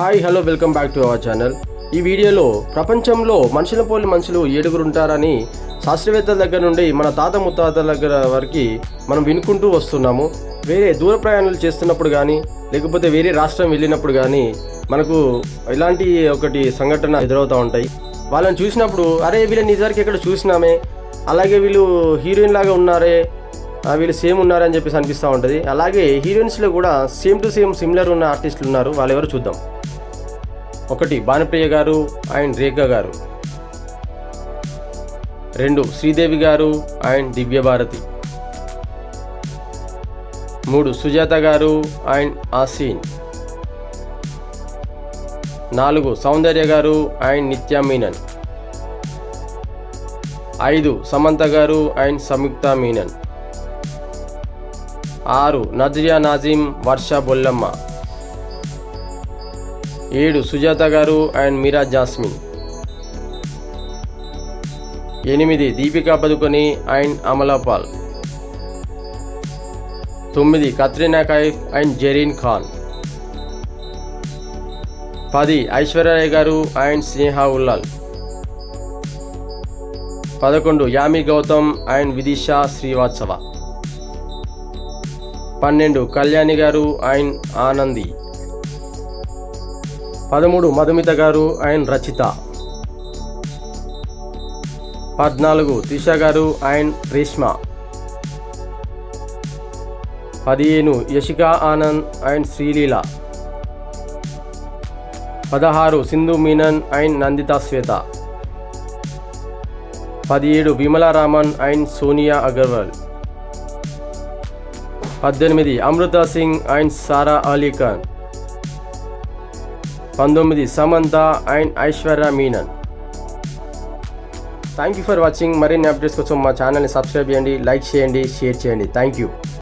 Hi hello welcome back to our channel. ఈ వీడియోలో ప్రపంచంలో మనుషుల పోలి మనుషులు ఏడుగురు ఉంటారని శాస్త్రవేత్తల దగ్గర నుండి మన తాత ముత్తాతల దగ్గర వరకు మనం వినుకుంటూ వస్తున్నాము. వేరే దూర ప్రయాణాలు చేస్తున్నప్పుడు కానీ లేకపోతే వేరే రాష్ట్రం వెళ్ళినప్పుడు కానీ మనకు ఇలాంటి ఒకటి సంఘటన ఎదురవుతూ ఉంటాయి. వాళ్ళని చూసినప్పుడు అరే వీళ్ళని నిజానికి ఎక్కడ చూసినామే? అలాగే వీళ్ళు హీరోయిన్ లాగా ఉన్నారే? వీళ్ళు సేమ్ ఉన్నారని చెప్పేసి అనిపిస్తూ ఉంటుంది. అలాగే హీరోయిన్స్లో కూడా సేమ్ టు సేమ్ సిమిలర్ ఉన్న ఆర్టిస్టులు ఉన్నారు. వాళ్ళు ఎవరు చూద్దాం. ఒకటి భానుప్రియ గారు అండ్ రేఖ గారు. రెండు శ్రీదేవి గారు అండ్ దివ్యభారతి మూడు సుజాత గారు అండ్ ఆసీన్. నాలుగు సౌందర్య గారు అండ్ నిత్యా మీనన్. ఐదు సమంత గారు అండ్ సంయుక్త మీనన్. ఆరు నజ్రియా నాజిమ్ వర్ష బొల్లమ్మ. ఏడు సుజాత గారు అండ్ మీరా జాస్మిన్. ఎనిమిది దీపికా పదుకొని అండ్ అమలాపాల్ తొమ్మిది కత్రినా కైఫ్ అండ్ జెరీన్ ఖాన్. పది ఐశ్వర్యరాయ్ గారు అండ్ స్నేహ ఉల్లాల్. పదకొండు యామి గౌతమ్ అండ్ విదిషా శ్రీవాత్సవ. పన్నెండు కళ్యాణి గారు అండ్ ఆనంది. పదమూడు మధుమిత గారు అండ్ రచిత. పద్నాలుగు త్రిష గారు అండ్ రేష్మ. పదిహేను యశిక ఆనంద్ అండ్ శ్రీలీల. పదహారు సింధు మీనన్ అండ్ నందిత శ్వేత. పదిహేడు విమలారామన్ అండ్ సోనియా అగర్వాల్. పద్దెనిమిది అమృత సింగ్ అండ్ సారా అలీ ఖాన్. పంతొమ్మిది Samantha and Aishwarya Menon. Thank you for watching మరిన్ని అప్డేట్స్ కోసం మా ఛానల్ని సబ్స్క్రైబ్ చేయండి లైక్ చేయండి షేర్ చేయండి. Thank you